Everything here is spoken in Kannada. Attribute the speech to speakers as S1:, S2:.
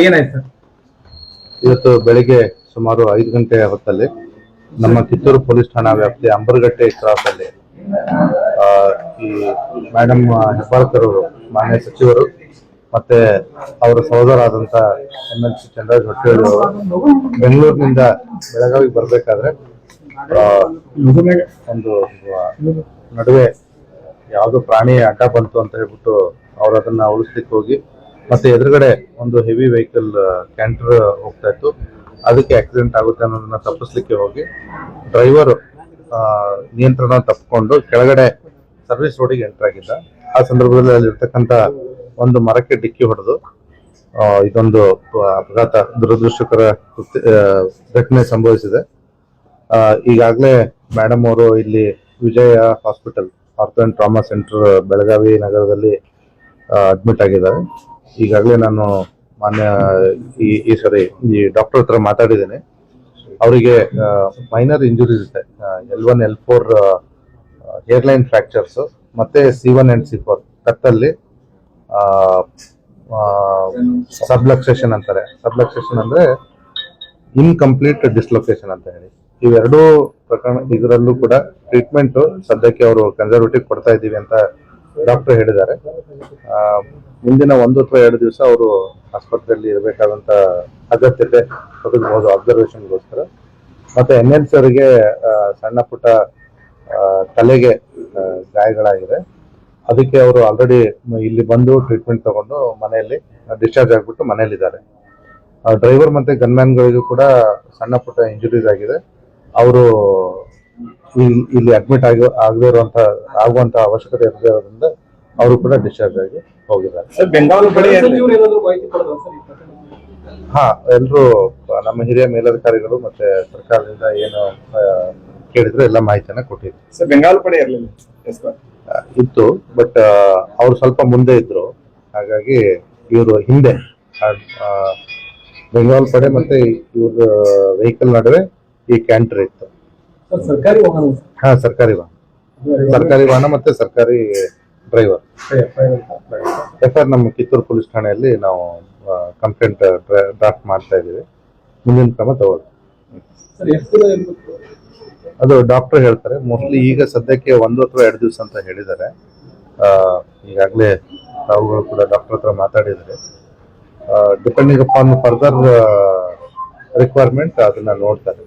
S1: ಏನಾಯ್ತು
S2: ಇವತ್ತು ಬೆಳಿಗ್ಗೆ ಸುಮಾರು ಐದು ಗಂಟೆ ಹೊತ್ತಲ್ಲಿ ನಮ್ಮ ಕಿತ್ತೂರು ಪೊಲೀಸ್ ಠಾಣಾ ವ್ಯಾಪ್ತಿ ಅಂಬರ್ಗಟ್ಟೆ ಕ್ರಾಸ್ ಅಲ್ಲಿ ಈ ಮೇಡಮ್ ಹೆಬ್ಬಾಳ್ಕರ್ ಅವರು, ಮಾನ್ಯ ಸಚಿವರು ಮತ್ತೆ ಅವರ ಸಹೋದರಾದಂತ ಎಂ ಎಲ್ ಸಿ ಚಂದ್ರಾಜ್ ಹೊಟ್ಟೇಳಿ ಅವರು ಬೆಂಗಳೂರಿನಿಂದ ಬೆಳಗಾವಿಗೆ ಬರ್ಬೇಕಾದ್ರೆ ಒಂದು ನಡುವೆ ಯಾವುದೋ ಪ್ರಾಣಿ ಅಡ್ಡ ಬಂತು ಅಂತ ಹೇಳ್ಬಿಟ್ಟು ಅವ್ರು ಅದನ್ನ ಉಳಿಸ್ಲಿಕ್ಕೆ ಹೋಗಿ ಮತ್ತೆ ಎದುರುಗಡೆ ಒಂದು ಹೆವಿ ವೆಹಿಕಲ್ ಕ್ಯಾಂಟರ್ ಹೋಗ್ತಾ ಇತ್ತು. ಅದಕ್ಕೆ ಆಕ್ಸಿಡೆಂಟ್ ಆಗುತ್ತೆ ಅನ್ನೋದನ್ನ ತಪ್ಪಿಸ್ಲಿಕ್ಕೆ ಹೋಗಿ ಡ್ರೈವರ್ ನಿಯಂತ್ರಣ ತಪ್ಪಿಕೊಂಡು ಕೆಳಗಡೆ ಸರ್ವಿಸ್ ರೋಡಿಗೆ ಎಂಟರ್ ಆಗಿದ್ದ. ಆ ಸಂದರ್ಭದಲ್ಲಿ ಅಲ್ಲಿರ್ತಕ್ಕಂಥ ಒಂದು ಮರಕ್ಕೆ ಡಿಕ್ಕಿ ಹೊಡೆದು ಇದೊಂದು ಅಪಘಾತ ದುರದೃಷ್ಟಕರ ಘಟನೆ ಸಂಭವಿಸಿದೆ. ಈಗಾಗಲೇ ಮೇಡಮ್ ಅವರು ಇಲ್ಲಿ Vijaya hospital ortho trauma centre Belagavi ನಗರದಲ್ಲಿ ಅಡ್ಮಿಟ್ ಆಗಿದ್ದಾರೆ. ಈಗಾಗಲೇ ನಾನು ಮಾನ್ಯ ಈ ಈ ಸರಿ ಈ ಡಾಕ್ಟರ್ ಹತ್ರ ಮಾತಾಡಿದ್ದೇನೆ. ಅವರಿಗೆ ಮೈನರ್ ಇಂಜುರೀಸ್ ಇದೆ. L one L four hairline fractures ಮತ್ತೆ C one and C four ಕತ್ತಲ್ಲಿ subluxation ಅಂತಾರೆ. ಸಬ್ಲಕ್ಸೇಷನ್ ಅಂದ್ರೆ ಇನ್ಕಂಪ್ಲೀಟ್ ಡಿಸ್ಲೊಕೇಶನ್ ಅಂತ ಹೇಳಿ. ಇವೆರಡೂ ಪ್ರಕರಣ ಇದರಲ್ಲೂ ಕೂಡ ಟ್ರೀಟ್ಮೆಂಟ್ ಸದ್ಯಕ್ಕೆ ಅವರು ಕನ್ಸರ್ವೇಟಿವ್ ಕೊಡ್ತಾ ಇದ್ದೀವಿ ಅಂತ ಡಾಕ್ಟರ್ ಹೇಳಿದ್ದಾರೆ. ಮುಂದಿನ ಒಂದು ಅಥವಾ ಎರಡು ದಿವಸ ಅವರು ಆಸ್ಪತ್ರೆಯಲ್ಲಿ ಇರಬೇಕಾದಂತ ಅಗತ್ಯತೆ ಒದಗಬಹುದು ಅಬ್ಸರ್ವೇಷನ್ಗೋಸ್ಕರ ಮತ್ತೆ ಎನ್ ಎಲ್ ಸಿ ಅವರಿಗೆ ಸಣ್ಣ ಪುಟ್ಟ ತಲೆಗೆ ಗಾಯಗಳಾಗಿದೆ ಅದಕ್ಕೆ ಅವರು ಆಲ್ರೆಡಿ ಇಲ್ಲಿ ಬಂದು ಟ್ರೀಟ್ಮೆಂಟ್ ತಗೊಂಡು ಮನೆಯಲ್ಲಿ ಡಿಸ್ಚಾರ್ಜ್ ಆಗಿಬಿಟ್ಟು ಮನೆಯಲ್ಲಿದ್ದಾರೆ. ಡ್ರೈವರ್ ಮತ್ತೆ ಗನ್ಮ್ಯಾನ್ಗಳಿಗೂ ಕೂಡ ಸಣ್ಣ ಪುಟ್ಟ ಇಂಜುರೀಸ್ ಆಗಿದೆ. ಅವರು ಇಲ್ಲಿ ಅಡ್ಮಿಟ್ ಆಗಿ ಆಗದೇ ಇರುವಂತ ಆಗುವಂತ ಅವಶ್ಯಕತೆ ಇರದೇ ಇರೋದ್ರಿಂದ ಅವರು ಕೂಡ ಡಿಸ್ಚಾರ್ಜ್ ಆಗಿ ಹೋಗಿದ್ದಾರೆ. ಹಾ ಎಲ್ಲರೂ ನಮ್ಮ ಹಿರಿಯ ಮೇಲಧಿಕಾರಿಗಳು ಮತ್ತೆ ಸರ್ಕಾರದಿಂದ ಏನು ಕೇಳಿದ್ರು ಎಲ್ಲ ಮಾಹಿತಿಯನ್ನ ಕೊಟ್ಟಿದ್ರು
S1: ಸರ್ ಬೆಂಗಾವಲು ಪಡೆ ಇರಲಿಲ್ಲ. ಎಸ್ ಸರ್
S2: ಇತ್ತು ಬಟ್ ಅವ್ರು ಸ್ವಲ್ಪ ಮುಂದೆ ಇದ್ರು. ಹಾಗಾಗಿ ಇವರು ಹಿಂದೆ. ಆ, ಬೆಂಗಾಲ್ ಪಡೆ ಮತ್ತೆ ಇವ್ರ ವೆಹಿಕಲ್ ನಡುವೆ ಈ ಕ್ಯಾಂಟರ್ ಇತ್ತು.
S3: ಸರ್ಕಾರಿ ವಾಹನ
S2: ಹಾ ಸರ್ಕಾರಿ ವಾಹನ. ಸರ್ಕಾರಿ ವಾಹನ ಮತ್ತೆ ಸರ್ಕಾರಿ ಡ್ರೈವರ್ ಎಫ್ ಆರ್ ನಮ್ಮ ಕಿತ್ತೂರು ಪೊಲೀಸ್ ಠಾಣೆಯಲ್ಲಿ ನಾವು ಕಂಪ್ಲೇಂಟ್ ಡ್ರಾಫ್ಟ್ ಮಾಡ್ತಾ ಇದ್ದೀವಿ. ಮುಂದಿನ ಕ್ರಮ ತಗೊಳ್ಳಿ. ಅದು ಡಾಕ್ಟರ್ ಹೇಳ್ತಾರೆ. ಮೋಸ್ಟ್ಲಿ ಈಗ ಸದ್ಯಕ್ಕೆ ಒಂದು ಅಥವಾ ಎರಡು ದಿವಸ ಅಂತ ಹೇಳಿದ್ದಾರೆ. ಈಗಾಗಲೇ ತಾವುಗಳು ಕೂಡ ಡಾಕ್ಟರ್ ಹತ್ರ ಮಾತಾಡಿದರೆ ಡಿಪೆಂಡಿಂಗ್ ಅಪಾನ್ ಫರ್ದರ್ ರಿಕ್ವೈರ್ಮೆಂಟ್ ಅದನ್ನ ನೋಡ್ತಾರೆ.